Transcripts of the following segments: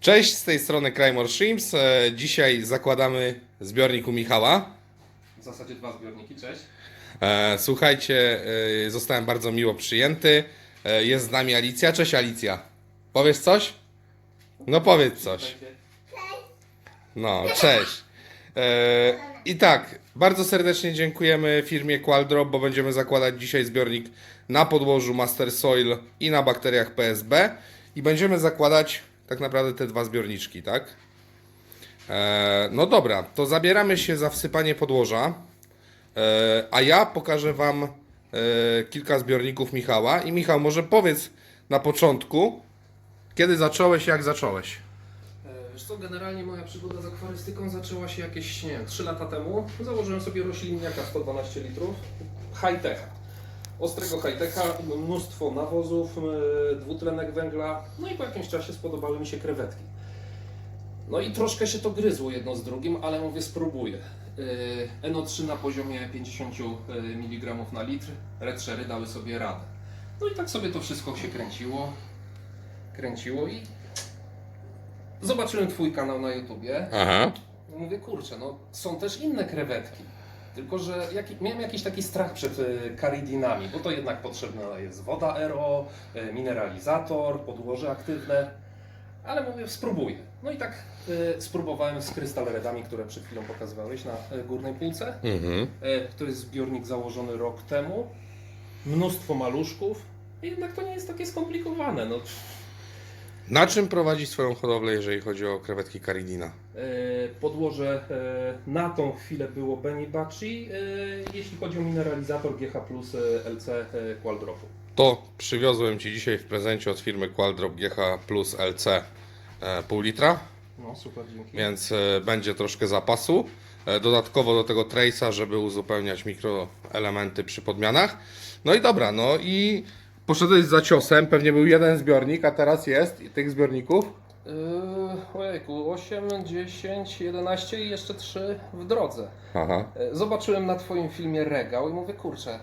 Cześć, z tej strony Crymore Shrimps. E, Dzisiaj zakładamy zbiornik u Michała. W zasadzie dwa zbiorniki, cześć. E, Słuchajcie, e, zostałem bardzo miło przyjęty. Jest z nami Alicja. Cześć Alicja. Powiesz coś? No powiedz coś. No, cześć. I tak, bardzo serdecznie dziękujemy firmie Qualdrop, bo będziemy zakładać dzisiaj zbiornik na podłożu Master Soil i na bakteriach PSB. I będziemy zakładać tak naprawdę te dwa zbiorniczki, tak? E, no dobra, to zabieramy się za wsypanie podłoża. E, a ja pokażę Wam e, kilka zbiorników Michała. I Michał, może powiedz na początku, kiedy zacząłeś, jak zacząłeś? Wiesz co, generalnie moja przygoda z akwarystyką zaczęła się jakieś, nie wiem, 3 lata temu. Założyłem sobie roślinniaka 112 litrów, high-techa. Ostrego high-techa, mnóstwo nawozów, e, dwutlenek węgla, no i po jakimś czasie spodobały mi się krewetki. No i troszkę się to gryzło jedno z drugim, ale mówię, spróbuję. E, NO3 na poziomie 50 mg na litr, retszery dały sobie radę. No i tak sobie to wszystko się kręciło, kręciło i zobaczyłem Twój kanał na YouTubie. Aha. No Mówię, kurczę, no są też inne krewetki. Tylko, że miałem jakiś taki strach przed y, karidinami, bo to jednak potrzebna jest woda RO, y, mineralizator, podłoże aktywne. Ale mówię, spróbuję. No i tak y, spróbowałem z Crystal Redami, które przed chwilą pokazywałeś na górnej półce. Mhm. To jest zbiornik założony rok temu. Mnóstwo maluszków. Jednak to nie jest takie skomplikowane. No, Na czym prowadzi swoją hodowlę, jeżeli chodzi o krewetki Caridina? E, Podłoże e, na tą chwilę było Benibachi, e, jeśli chodzi o mineralizator GH plus LC Qualdropu. To przywiozłem Ci dzisiaj w prezencie od firmy Qualdrop GH Plus LC pół litra, No super, dzięki. więc będzie troszkę zapasu. Dodatkowo do tego trace'a, żeby uzupełniać mikroelementy przy podmianach. No i dobra, no i poszedłeś za ciosem, pewnie był jeden zbiornik, a teraz jest i tych zbiorników. Yy, ojejku, 8, 10, 11 i jeszcze 3 w drodze. Aha. E, Zobaczyłem na Twoim filmie regał i mówię, kurczę,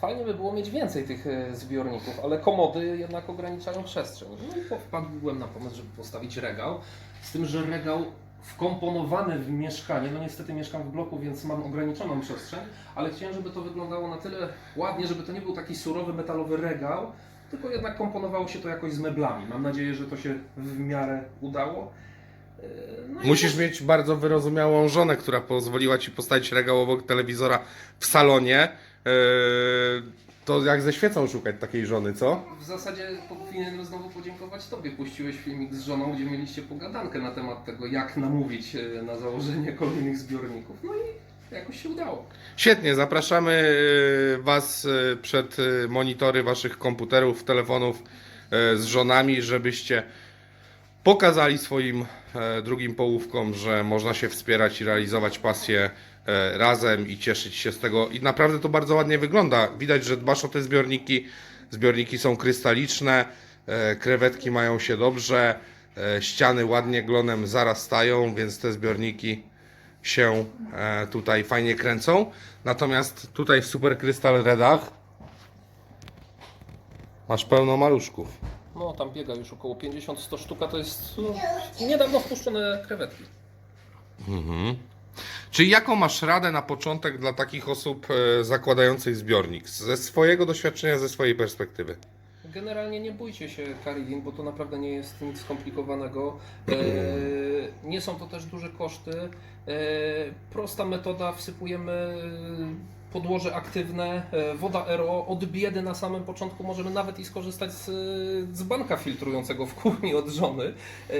fajnie by było mieć więcej tych e, zbiorników, ale komody jednak ograniczają przestrzeń. No i wpadłem na pomysł, żeby postawić regał, z tym, że regał wkomponowany w mieszkanie, no niestety mieszkam w bloku, więc mam ograniczoną przestrzeń, ale chciałem, żeby to wyglądało na tyle ładnie, żeby to nie był taki surowy metalowy regał, tylko jednak komponowało się to jakoś z meblami. Mam nadzieję, że to się w miarę udało. E, No Musisz mieć bardzo wyrozumiałą żonę, która pozwoliła ci postawić regał obok telewizora w salonie. Yy, to jak ze świecą szukać takiej żony, co? W zasadzie powinienem znowu podziękować Tobie. Puściłeś filmik z żoną, gdzie mieliście pogadankę na temat tego, jak namówić e, na założenie kolejnych zbiorników. No i jakoś się udało. Świetnie, zapraszamy yy, Was yy, przed monitory Waszych komputerów, telefonów z żonami, żebyście pokazali swoim e, drugim połówkom, że można się wspierać i realizować pasję e, razem i cieszyć się z tego. I naprawdę to bardzo ładnie wygląda. Widać, że dbasz o te zbiorniki. Zbiorniki są krystaliczne, e, krewetki mają się dobrze, e, ściany ładnie glonem zarastają, więc te zbiorniki się e, tutaj fajnie kręcą. Natomiast tutaj w Super Crystal Redach masz pełno maluszków. No tam biega już około 50-100 sztuk, a to jest no, niedawno wpuszczone krewetki. Czyli jaką masz radę na początek dla takich osób e, zakładających zbiornik? Ze swojego doświadczenia, ze swojej perspektywy. Generalnie nie bójcie się Caridin, bo to naprawdę nie jest nic skomplikowanego. E, nie są to też duże koszty. E, prosta metoda, wsypujemy podłoże aktywne, e, woda RO. Od biedy na samym początku możemy nawet i skorzystać z, z banka filtrującego w kuchni od żony. E,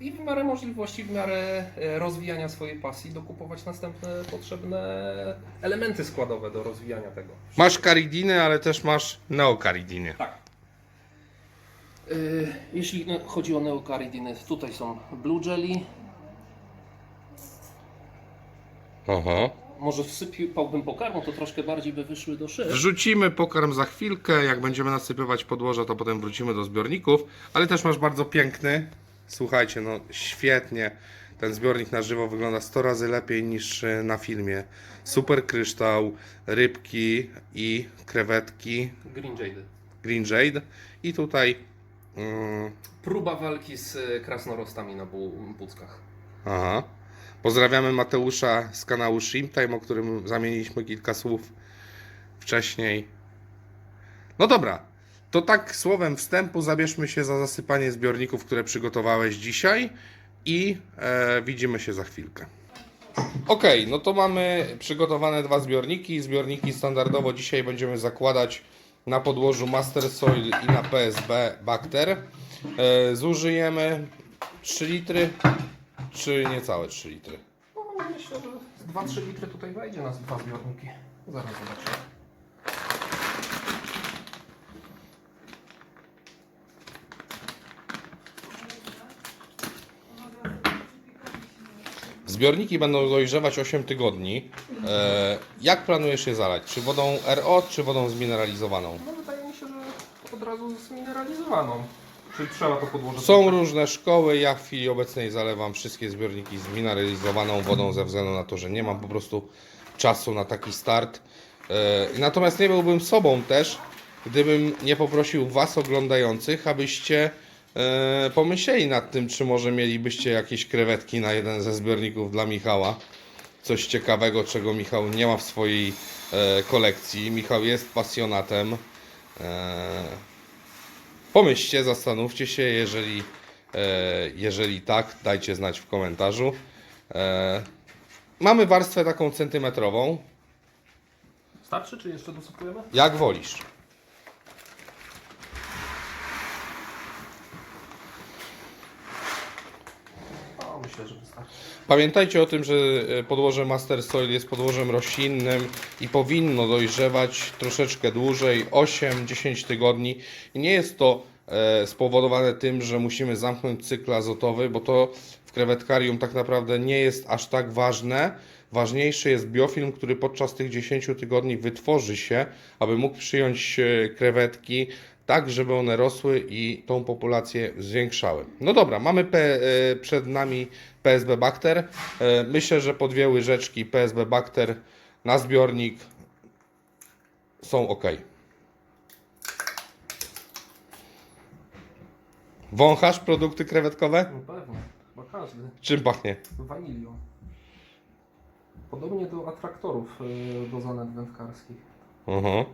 I w miarę możliwości, w miarę e, rozwijania swojej pasji dokupować następne potrzebne elementy składowe do rozwijania tego. Masz karidiny, ale też masz neokaridiny. Tak. Jeśli no, chodzi o neokaridiny, tutaj są Blue Jelly. Oho. Może wsypałbym pokarmu, to troszkę bardziej by wyszły do szyb. Wrzucimy pokarm za chwilkę. Jak będziemy nasypywać podłoże, to potem wrócimy do zbiorników. Ale też masz bardzo piękny. Słuchajcie, no świetnie. Ten zbiornik na żywo wygląda 100 razy lepiej niż e, na filmie. Super kryształ, rybki i krewetki Green Jade. Green Jade. I tutaj Mm, Próba walki z e, krasnorostami na bu- buckach. aha. Pozdrawiamy Mateusza z kanału Shrimtime, o którym zamieniliśmy kilka słów wcześniej. No dobra, to tak słowem wstępu zabierzmy się za zasypanie zbiorników, które przygotowałeś dzisiaj i e, widzimy się za chwilkę. Ok, no to mamy przygotowane dwa zbiorniki. Zbiorniki standardowo dzisiaj będziemy zakładać na podłożu Master Soil i na PSB Bacter. E, zużyjemy 3 litry, czy niecałe 3 litry. No, myślę, że z 2-3 litry tutaj wejdzie nas dwa zbiorniki. Zaraz zobaczymy. Zbiorniki będą dojrzewać 8 tygodni. E, jak planujesz je zalać? Czy wodą RO, czy wodą zmineralizowaną? No wydaje mi się, że od razu zmineralizowaną. Czyli trzeba to podłożyć. Są różne szkoły. Ja w chwili obecnej zalewam wszystkie zbiorniki zmineralizowaną wodą ze względu na to, że nie mam po prostu czasu na taki start. E, Natomiast nie byłbym sobą też, gdybym nie poprosił Was oglądających, abyście e, pomyśleli nad tym, czy może mielibyście jakieś krewetki na jeden ze zbiorników dla Michała. Coś ciekawego, czego Michał nie ma w swojej e, kolekcji. Michał jest pasjonatem. Pomyślcie, zastanówcie się, jeżeli, e, jeżeli tak, dajcie znać w komentarzu. E, mamy warstwę taką centymetrową, Starczy, czy jeszcze dosypujemy? jak wolisz. O, myślę, że wystarczy. Pamiętajcie o tym, że e, podłoże Master Soil jest podłożem roślinnym i powinno dojrzewać troszeczkę dłużej 8-10 tygodni. Nie jest to e, spowodowane tym, że musimy zamknąć cykl azotowy, bo to w krewetkarium tak naprawdę nie jest aż tak ważne. Ważniejszy jest biofilm, który podczas tych 10 tygodni wytworzy się, aby mógł przyjąć e, krewetki tak, żeby one rosły i tą populację zwiększały. No dobra, mamy P, e, przed nami PSB Bacter. E, Myślę, że po dwie łyżeczki PSB Bacter na zbiornik są ok. Wąchasz produkty krewetkowe? No pewnie, chyba każdy. Czym pachnie? Wanilią. Podobnie do atraktorów yy, do zanet wędkarskich. Mhm.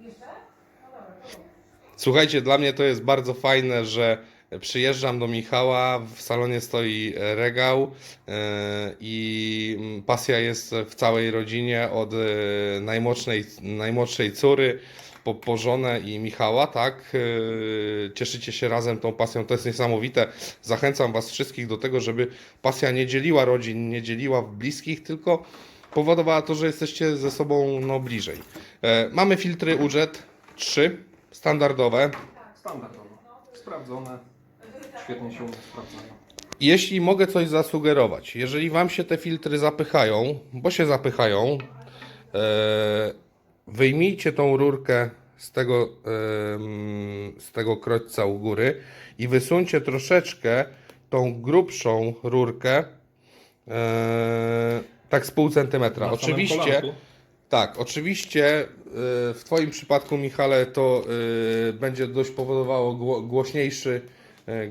Jeszcze? No. Słuchajcie, dla mnie to jest bardzo fajne, że przyjeżdżam do Michała, w salonie stoi regał e, i pasja jest w całej rodzinie od e, najmłodszej, najmłodszej córy po, po żonę i Michała, tak? E, Cieszycie się razem tą pasją, to jest niesamowite. Zachęcam Was wszystkich do tego, żeby pasja nie dzieliła rodzin, nie dzieliła bliskich, tylko powodowała to, że jesteście ze sobą no, bliżej. E, Mamy filtry UJET 3, standardowe. Standardowo. Sprawdzone. Świetnie się sprawdzają. Jeśli mogę coś zasugerować, jeżeli Wam się te filtry zapychają, bo się zapychają, e, wyjmijcie tą rurkę z tego, z tego kroćca u góry i wysuńcie troszeczkę tą grubszą rurkę, e, tak z pół centymetra. Na Oczywiście. Tak, oczywiście y, w Twoim przypadku, Michale, to y, będzie dość powodowało gło- głośniejszy,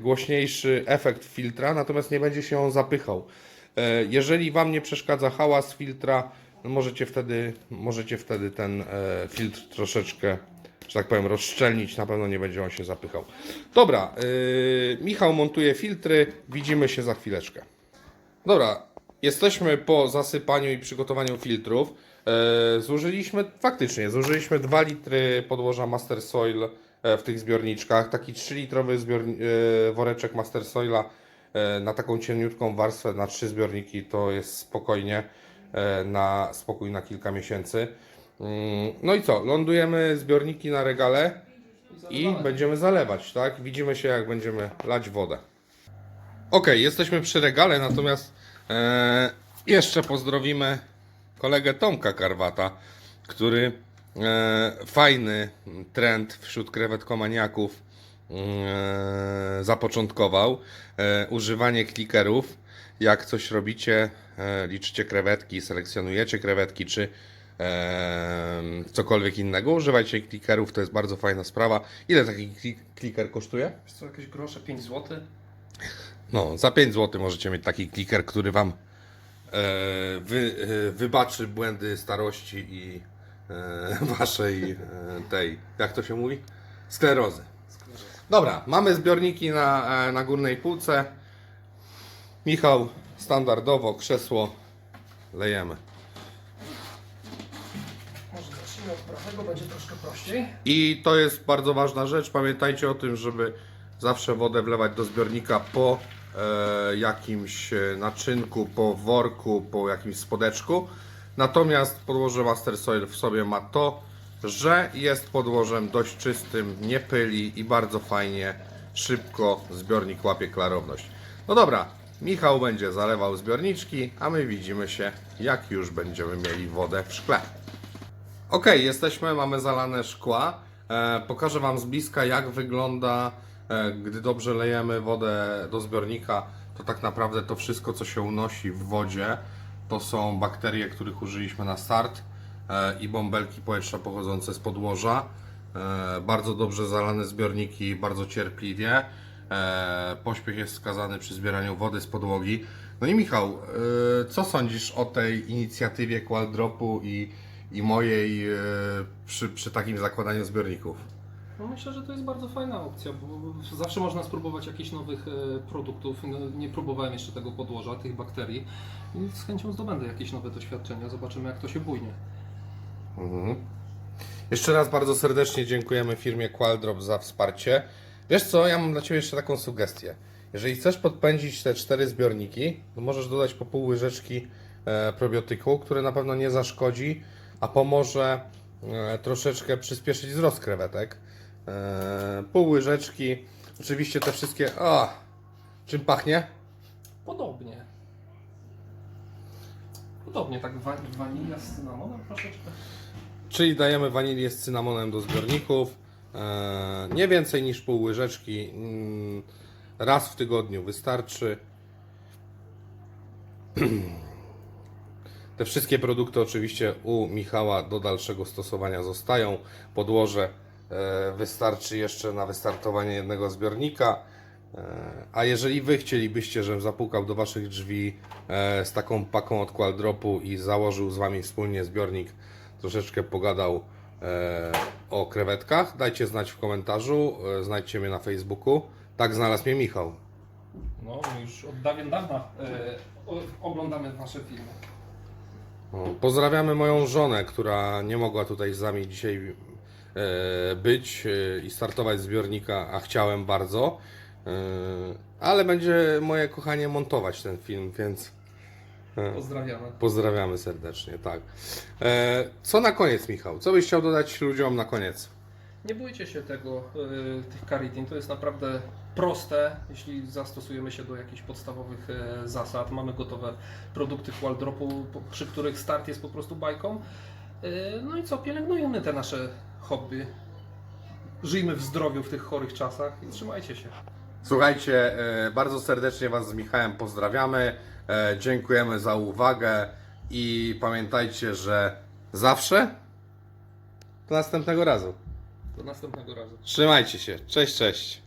głośniejszy efekt filtra, natomiast nie będzie się on zapychał. E, Jeżeli Wam nie przeszkadza hałas filtra, możecie wtedy, możecie wtedy ten e, filtr troszeczkę, że tak powiem, rozszczelnić, na pewno nie będzie on się zapychał. Dobra, y, Michał montuje filtry, widzimy się za chwileczkę. Dobra, jesteśmy po zasypaniu i przygotowaniu filtrów. E, zużyliśmy, faktycznie, zużyliśmy 2 litry podłoża Master Soil e, w tych zbiorniczkach. Taki 3-litrowy zbiorni- e, woreczek Master Soila e, na taką cieniutką warstwę na 3 zbiorniki to jest spokojnie e, na spokój na kilka miesięcy. Mm, No i co? Lądujemy zbiorniki na regale i będziemy zalewać, tak? Widzimy się jak będziemy lać wodę. Ok, jesteśmy przy regale, natomiast e, jeszcze pozdrowimy kolegę Tomka Karwata, który e, fajny trend wśród krewetkomaniaków e, zapoczątkował. E, używanie klikerów. jak coś robicie, e, liczycie krewetki, selekcjonujecie krewetki, czy e, cokolwiek innego, używajcie klikerów, to jest bardzo fajna sprawa. Ile taki kli- kliker kosztuje? Wiesz co, jakieś grosze 5 zł? No, za 5 zł możecie mieć taki kliker, który Wam e, wy, e, wybaczy błędy starości i e, Waszej e, tej, jak to się mówi? Sklerozy. Dobra, mamy zbiorniki na, e, na górnej półce. Michał, standardowo krzesło lejemy. Może zacznijmy od prawego, będzie troszkę prościej. I to jest bardzo ważna rzecz. Pamiętajcie o tym, żeby zawsze wodę wlewać do zbiornika po e, jakimś e, naczynku, po worku, po jakimś spodeczku. Natomiast podłoże Master Soil w sobie ma to, że jest podłożem dość czystym, nie pyli i bardzo fajnie, szybko zbiornik łapie klarowność. No dobra, Michał będzie zalewał zbiorniczki, a my widzimy się, jak już będziemy mieli wodę w szkle. Ok, jesteśmy, mamy zalane szkła. E, pokażę Wam z bliska, jak wygląda, e, gdy dobrze lejemy wodę do zbiornika. To tak naprawdę to wszystko, co się unosi w wodzie, to są bakterie, których użyliśmy na start e, i bąbelki powietrza pochodzące z podłoża. E, bardzo dobrze zalane zbiorniki, bardzo cierpliwie. E, pośpiech jest wskazany przy zbieraniu wody z podłogi. No i Michał, e, co sądzisz o tej inicjatywie Qualdropu i, i mojej e, przy, przy takim zakładaniu zbiorników? No myślę, że to jest bardzo fajna opcja, bo zawsze można spróbować jakichś nowych produktów. No, nie próbowałem jeszcze tego podłoża, tych bakterii i z chęcią zdobędę jakieś nowe doświadczenia. Zobaczymy, jak to się bujnie. Mhm. Jeszcze raz bardzo serdecznie dziękujemy firmie Qualdrop za wsparcie. Wiesz co, ja mam dla Ciebie jeszcze taką sugestię. Jeżeli chcesz podpędzić te cztery zbiorniki, to możesz dodać po pół łyżeczki e, probiotyku, który na pewno nie zaszkodzi, a pomoże e, troszeczkę przyspieszyć wzrost krewetek. E, pół łyżeczki, oczywiście te wszystkie... O, czym pachnie? Podobnie. Podobnie, tak wa wanilia z cynamonem troszeczkę. Czyli dajemy wanilię z cynamonem do zbiorników. E, nie więcej niż pół łyżeczki. Mm, Raz w tygodniu wystarczy. Te wszystkie produkty oczywiście u Michała do dalszego stosowania zostają. Podłoże e, wystarczy jeszcze na wystartowanie jednego zbiornika. E, A jeżeli Wy chcielibyście, żebym zapukał do Waszych drzwi z taką paką od Qualdropu i założył z Wami wspólnie zbiornik, troszeczkę pogadał o krewetkach, dajcie znać w komentarzu, e, znajdźcie mnie na Facebooku. Tak znalazł mnie Michał. No, my już od dawien dawna e, oglądamy Wasze filmy. Pozdrawiamy moją żonę, która nie mogła tutaj z nami dzisiaj e, być e, i startować zbiornika, a chciałem bardzo. E, ale będzie moje kochanie montować ten film, więc Pozdrawiamy. pozdrawiamy serdecznie, tak. E, co na koniec, Michał? Co byś chciał dodać ludziom na koniec? Nie bójcie się tego, y, tych karitin. To jest naprawdę proste, jeśli zastosujemy się do jakichś podstawowych e, zasad. Mamy gotowe produkty Qualdropu, po- przy których start jest po prostu bajką. No i co, pielęgnujemy te nasze hobby. Żyjmy w zdrowiu w tych chorych czasach i trzymajcie się. Słuchajcie, e, bardzo serdecznie Was z Michałem pozdrawiamy. E, dziękujemy za uwagę i pamiętajcie, że zawsze do następnego razu. Do następnego razu. Trzymajcie się. Cześć, cześć.